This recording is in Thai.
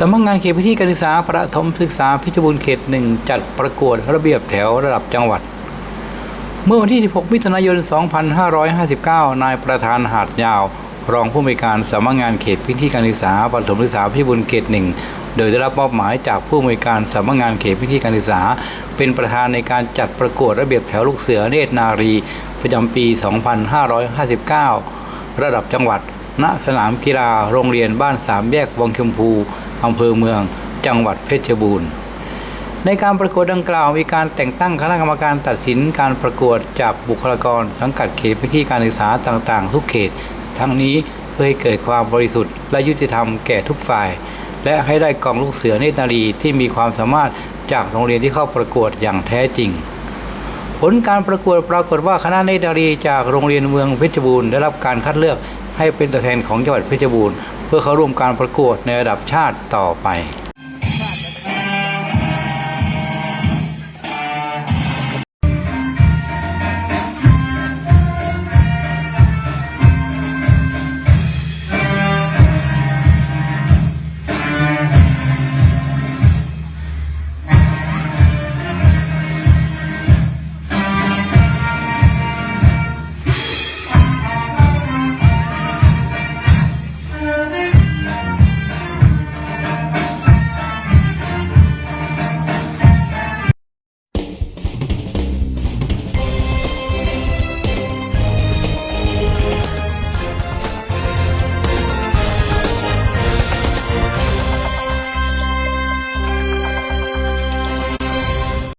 สำนักงานเขตพื้นที่การศึกษาประถมศึกษาพชรบูรณ์เขตหนึ่งจัดประกวดระเบียบแถวระดับจังหวัด เมื่อวันที่ 16 มิถุนายน 2559 นายประธานหาดยาว รองผู้อำนวยการสำนักงานเขตพื้นที่การศึกษาประถมศึกษาพชรบูรณ์เขตหนึ่งโดยได้รับมอบหมายจากผู้อำนวยการสำนักงานเขตพื้นที่การศึกษา เป็นประธานในการจัดประกวดระเบียบแถวลูกเสือเนตรนารี ประจำปี 2559 ระดับจังหวัด ณสนามกีฬาโรงเรียนบ้านสามแยกวังชมพู อำเภอเมือง จังหวัดเพชรบูรณ์ ในการประกวดดังกล่าวมีการแต่งตั้งคณะกรรมการตัดสินการประกวดจากบุคลากร สังกัดเขตพื้นที่การศึกษาต่างๆ ทุกเขต ทั้งนี้เพื่อให้เกิดความบริสุทธิ์และยุติธรรมแก่ทุกฝ่าย และให้ได้กองลูกเสือเนตรนารีที่มีความสามารถจากโรงเรียนที่เข้าประกวดอย่างแท้จริงผลการประกวดปรากฏว่าคณะเนตรนารีจากโรงเรียนเมืองเพชรบูรณ์ได้รับการคัดเลือกให้เป็นตัวแทนของจังหวัดเพชรบูรณ์ เพื่อเข้าร่วมการประกวดในระดับชาติต่อไป